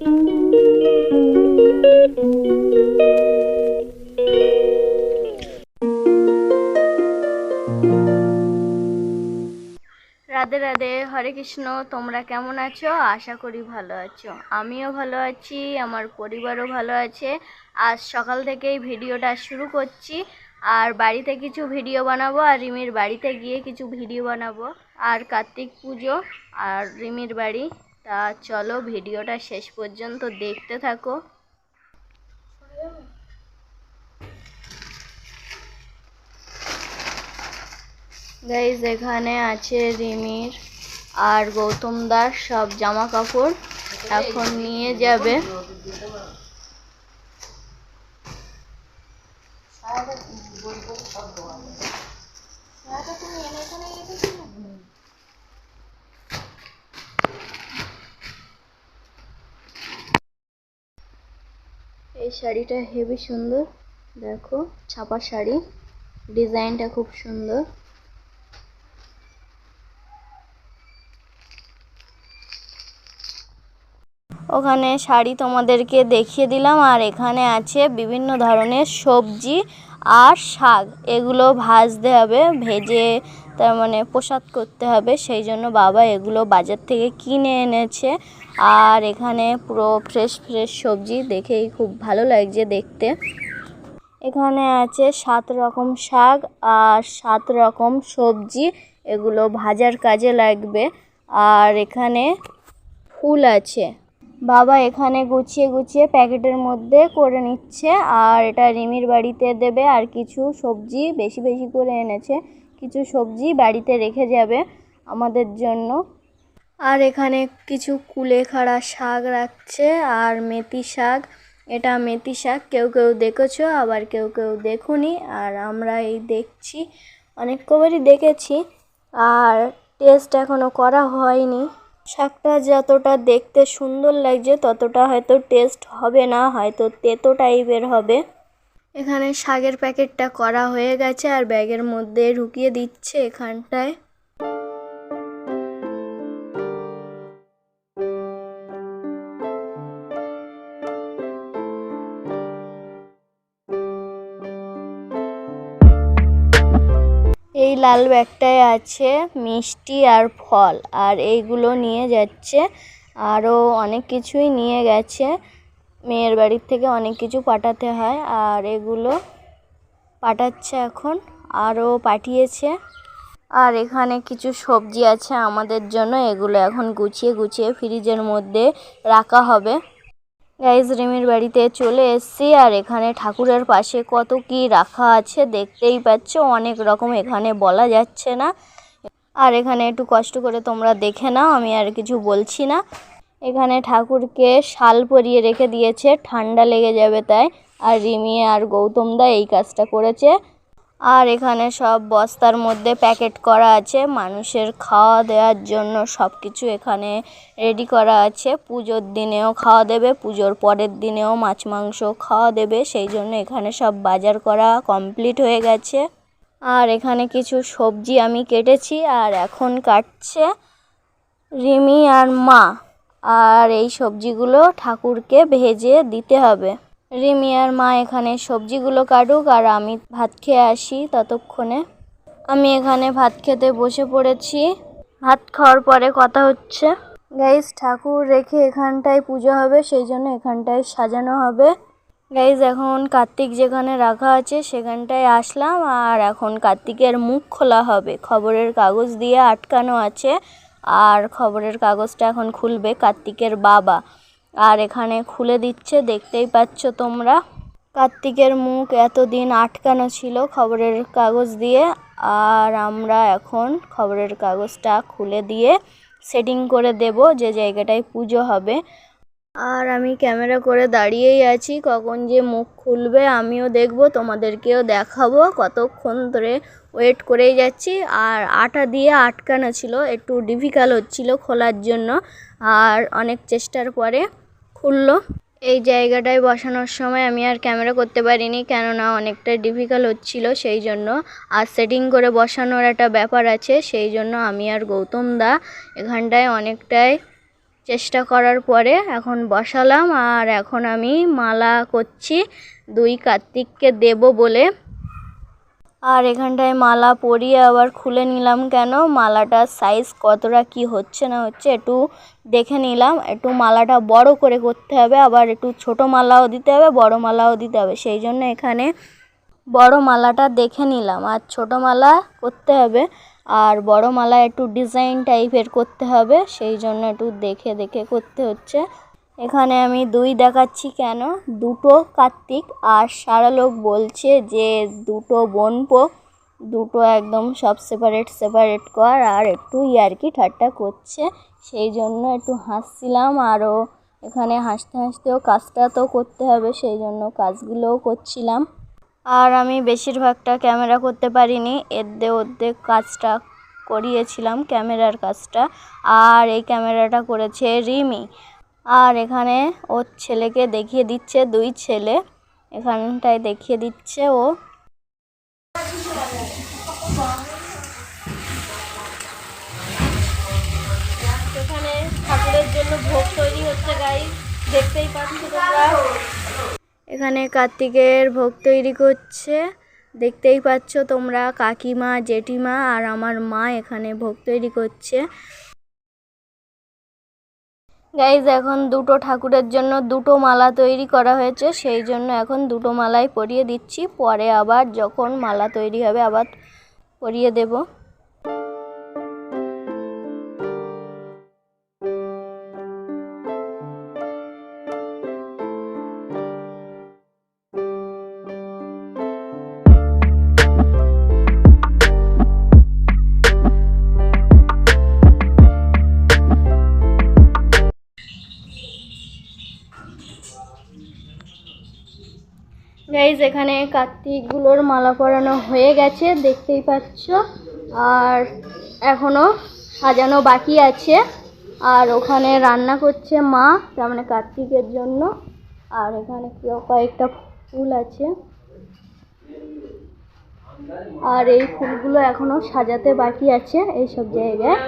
রাধে রাধে, হরে কৃষ্ণ, তোমরা কেমন আছো? আশা করি ভালো আছো। আমিও ভালো আছি, আমার পরিবারও ভালো আছে। আজ সকাল থেকেই ভিডিওটা শুরু করছি। আর বাড়িতে কিছু ভিডিও বানাবো, আর রিমির বাড়িতে গিয়ে কিছু ভিডিও বানাবো। আর কার্তিক পুজো, আর রিমির বাড়ি। তা চলো ভিডিওটা শেষ পর্যন্ত দেখতে থাকো। গাইজ এখানে আছে রিমির আর গৌতম দাস সব জামা কাপড় এখন নিয়ে যাবে। এই শাড়িটা হেবি সুন্দর। দেখো, ছাপা শাড়ি। ডিজাইনটা খুব সুন্দর। ওখানে শাড়ি তোমাদেরকে দেখিয়ে দিলাম, আর এখানে আছে বিভিন্ন ধরনের সবজি আর শাক। এগুলো ভাজতে হবে, ভেজে তার মানে প্রসাদ করতে হবে, সেই জন্য বাবা এগুলো বাজার থেকে কিনে এনেছে। আর এখানে পুরো ফ্রেশ ফ্রেশ সবজি, দেখেই খুব ভালো লাগছে দেখতে। এখানে আছে সাত রকম শাক আর সাত রকম সবজি, এগুলো ভাজার কাজে লাগবে। আর এখানে ফুল আছে। বাবা এখানে গুছিয়ে গুছিয়ে প্যাকেটের মধ্যে করে নিচ্ছে। আর এটা রিমির বাড়িতে দেবে, আর কিছু সবজি বেশি বেশি করে এনেছে। কিছু সবজি বাড়িতে রেখে যাবে আমাদের জন্য। আর এখানে কিছু কুলেখাড়া শাক রাখছে আর মেথি শাক। এটা মেথি শাক। কেউ কেউ দেখেছ, আবার কেউ কেউ দেখুনি। আর আমরা এই দেখছি, অনেক কবারই দেখেছি। আর টেস্ট এখনও করা হয়নি। শাকটা যতটা দেখতে সুন্দর লাগছে, ততটা হয়তো টেস্ট হবে না, হয়তো তেতো টাইপের হবে। এখানে শাকের প্যাকেটটা করা হয়ে গেছে আর ব্যাগের মধ্যে ঢুকিয়ে দিচ্ছে এখানটায়। এই লাল ব্যাগটায় আছে মিষ্টি আর ফল, আর এইগুলো নিয়ে যাচ্ছে। আরও অনেক কিছুই নিয়ে গেছে। মেয়ের বাড়ির থেকে অনেক কিছু পাঠাতে হয় আর এগুলো পাঠাচ্ছে এখন, আরও পাঠিয়েছে। আর এখানে কিছু সবজি আছে আমাদের জন্য, এগুলো এখন গুছিয়ে গুছিয়ে ফ্রিজের মধ্যে রাখা হবে। গাইজ রিমির বাড়িতে চলে এসেছি আর এখানে ঠাকুরের পাশে কত কি রাখা আছে দেখতেই পাচ্ছ, অনেক রকম এখানে বলা যাচ্ছে না। আর এখানে একটু কষ্ট করে তোমরা দেখে নাও, আমি আর কিছু বলছি না। এখানে ঠাকুরকে শাল পরিয়ে রেখে দিয়েছে, ঠান্ডা লেগে যাবে তাই। আর রিমি আর গৌতম দা এই কাজটা করেছে। আর এখানে সব বস্তার মধ্যে প্যাকেট করা আছে, মানুষের খাওয়া দেওয়ার জন্য সব কিছু এখানে রেডি করা আছে। পুজোর দিনেও খাওয়া দেবে, পুজোর পরের দিনেও মাছ মাংস খাওয়া দেবে, সেই জন্য এখানে সব বাজার করা কমপ্লিট হয়ে গেছে। আর এখানে কিছু সবজি আমি কেটেছি, আর এখন কাটছে রিমি আর মা। আর এই সবজিগুলো ঠাকুরকে ভেজে দিতে হবে। রিমি আর মা এখানে সবজিগুলো কাটুক আর আমি ভাত খেয়ে আসি ততক্ষণে। আমি এখানে ভাত খেতে বসে পড়েছি। ভাত খাওয়ার পরে কথা হচ্ছে। গাইজ ঠাকুর রেখে এখানটায় পুজো হবে, সেই জন্য এখানটায় সাজানো হবে। গাইজ এখন কার্তিক যেখানে রাখা আছে, সেখানটায় আসলাম। আর এখন কার্তিকের মুখ খোলা হবে। খবরের কাগজ দিয়ে আটকানো আছে। আর খবরের কাগজটা এখন খুলবে কার্তিকের বাবা। আর এখানে খুলে দিচ্ছে, দেখতেই পাচ্ছ তোমরা। কার্তিকের মুখ এতদিন আটকানো ছিল খবরের কাগজ দিয়ে। আর আমরা এখন খবরের কাগজটা খুলে দিয়ে সেটিং করে দেব যে জায়গাটায় পুজো হবে। আর আমি ক্যামেরা করে দাঁড়িয়েই আছি, কখন যে মুখ খুলবে আমিও দেখব, তোমাদেরকেও দেখাবো। কতক্ষণ ধরে ওয়েট করেই যাচ্ছি, আর আটা দিয়ে আটকানো ছিল, একটু ডিফিকাল্ট হচ্ছিল খোলার জন্য, আর অনেক চেষ্টার পরে খুললো। এই জায়গাটায় বসানোর সময় আমি আর ক্যামেরা করতে পারিনি, কেননা অনেকটা ডিফিকাল্ট হচ্ছিল, সেই জন্য। আর সেটিং করে বসানোর একটা ব্যাপার আছে, সেই জন্য আমি আর গৌতম দা এখানটায় অনেকটাই চেষ্টা করার পরে এখন বসালাম আর এখন আমি মালা করছি, দুই কার্তিককে দেব বলে। আর এখানটায় মালা পরিয়ে আবার খুলে নিলাম কেন? মালাটার সাইজ কতটা কি হচ্ছে না হচ্ছে একটু দেখে নিলাম। একটু মালাটা বড় করে করতে হবে, আবার একটু ছোট মালাও দিতে হবে, বড় মালাও দিতে হবে। সেই জন্য এখানে বড় মালাটা দেখে নিলাম। আর ছোট মালা করতে হবে। আর বড় মালা একটু ডিজাইন টাইপের করতে হবে, সেই জন্য একটু দেখে দেখে করতে হচ্ছে। এখানে আমি দুই দেখাচ্ছি কেন? দুটো কার্তিক আর সারা লোক বলছে যে দুটো বোনপো, দুটো একদম সব সেপারেট সেপারেট কর আর একটু ইয়ার্কি ঠাট্টা করছে। সেই জন্য একটু হাসছিলাম আরও এখানে হাসতে হাসতেও কাজটা তো করতে হবে, সেই জন্য কাজগুলোও করছিলাম। আর আমি বেশিরভাগটা ক্যামেরা করতে পারিনি। এদ্দে অর্ধেক কাজটা করিয়েছিলাম, ক্যামেরার কাজটা। আর এই ক্যামেরাটা করেছে রিমি। আর এখানে ওর ছেলেকে দেখিয়ে দিচ্ছে, দুই ছেলে। এখানটায় দেখিয়ে দিচ্ছে ও। এখানে ঠাকুরের জন্য ভোগ তৈরি হচ্ছে গাই দেখতেই পাচ্ছ তোমরা। এখানে কার্তিকের ভোগ তৈরি করছে। দেখতেই পাচ্ছ তোমরা কাকিমা, জেঠিমা আর আমার মা এখানে ভোগ তৈরি করছে। গাইজ এখন দুটো ঠাকুরের জন্য দুটো মালা তৈরি করা হয়েছে, সেই জন্য এখন দুটো মালাই পরিয়ে দিচ্ছি। পরে আবার যখন মালা তৈরি হবে, আবার পরিয়ে দেব। গাইজ, এখানে কার্তিকগুলোর মালা পরানো হয়ে গেছে, দেখতেই পাচ্ছ। আর এখনও সাজানো বাকি আছে। আর ওখানে রান্না করছে মা, তার মানে কার্তিকের জন্য। আর এখানে কয়েকটা ফুল আছে। আর এই ফুলগুলো এখনও সাজাতে বাকি আছে এই সব জায়গায়।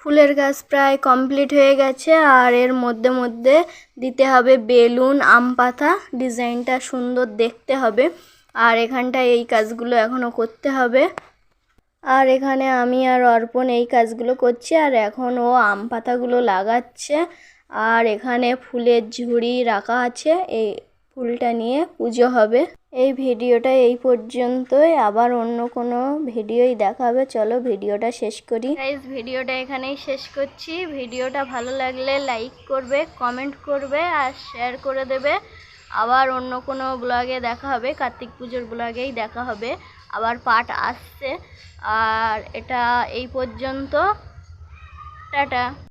ফুলের গাছ প্রায় কমপ্লিট হয়ে গেছে আর এর মধ্যে মধ্যে দিতে হবে বেলুন, আম পাতা। ডিজাইনটা সুন্দর দেখতে হবে। আর এখানটায় এই কাজগুলো এখনও করতে হবে। আর এখানে আমি আর অর্পণ এই কাজগুলো করছি আর এখন ও আম পাতাগুলো লাগাচ্ছে। আর এখানে ফুলের ঝুড়ি রাখা আছে। এই ফুলটা নিয়ে পুজো হবে। এই ভিডিওটা এই পর্যন্তই। আবার অন্য কোনো ভিডিওই দেখাবে। চলো ভিডিওটা শেষ করি। গাইজ ভিডিওটা এখানেই শেষ করছি। ভিডিওটা ভালো লাগলে লাইক করবে কমেন্ট করবে আর শেয়ার করে দেবে। আবার অন্য কোনো ব্লগে দেখা হবে। কার্তিক পুজোর ব্লগেই দেখা হবে। আবার পাট আসছে। আর এটা এই পর্যন্ত। টাটা।